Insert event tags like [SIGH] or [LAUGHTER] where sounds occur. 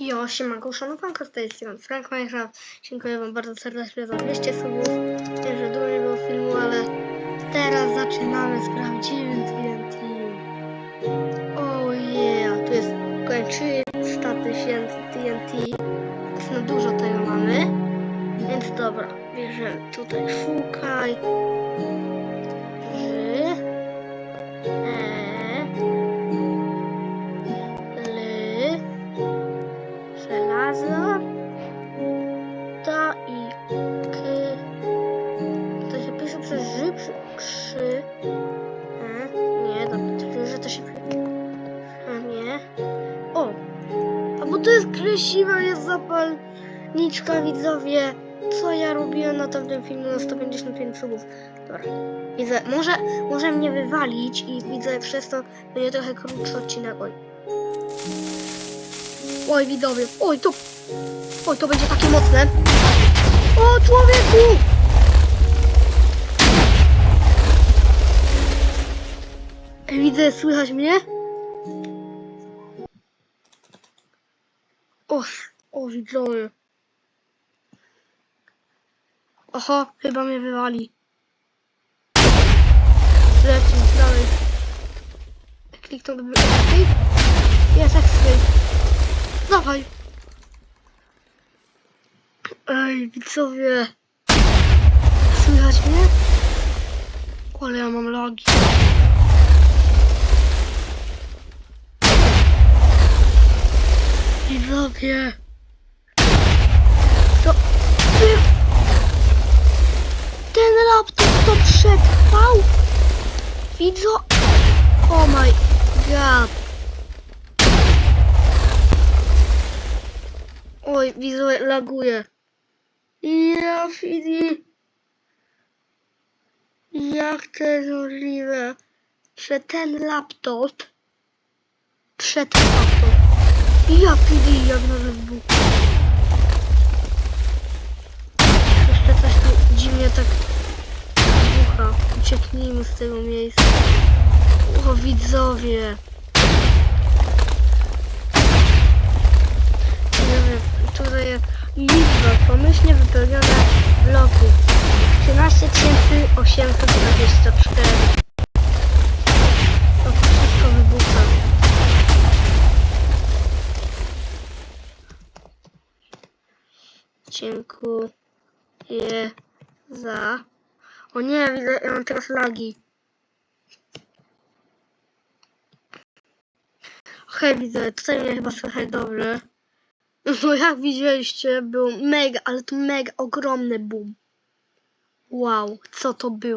Jo, siemanko, szanowanko z tej strony Frank Minecraft. Dziękuję wam bardzo serdecznie za 200 subów. Wiem, że dużo nie było filmu, ale teraz zaczynamy z prawdziwym TNT. Oh yeah, tu jest około 300 tysięcy TNT. No dużo tego mamy. Więc dobra, bierzemy tutaj szukaj. To jest kresiwa jest zapalniczka widzowie co ja robiłem na tamtym filmie na 155 subów dobra widzę może może mnie wywalić i widzę przez to będzie trochę krótszy odcinek oj Oj, widzowie. Oj, to... Oj, to będzie takie mocne. O, człowieku! Widzę, słychać mnie? O, o, widzowie. Oho, chyba mnie wywali. Lecimy dalej. Kliknął do escape. Jest escape. Dawaj. Ej, widzowie. Słychać mnie? Ale ja mam lagi. Widzowie. To... Ten laptop to przetrwał? Widzo... Oh my god. Oj, widzę, laguje. Ja, Fidi. Jak to jest możliwe, że ten laptop przetrwał to? Ja, Fidi, jak na wybuch. Jeszcze coś tu dziwnie tak wybucha. Ucieknijmy z tego miejsca. O, widzowie. Tutaj jest liczba pomyślnie wypełnione bloków. 13 824. Dziękuję za... O nie, widzę, ja mam teraz lagi. Okej, widzę, tutaj mnie chyba słychać dobrze. [LAUGHS] No jak widzieliście, był mega, ale to mega ogromny boom. Wow, co to było?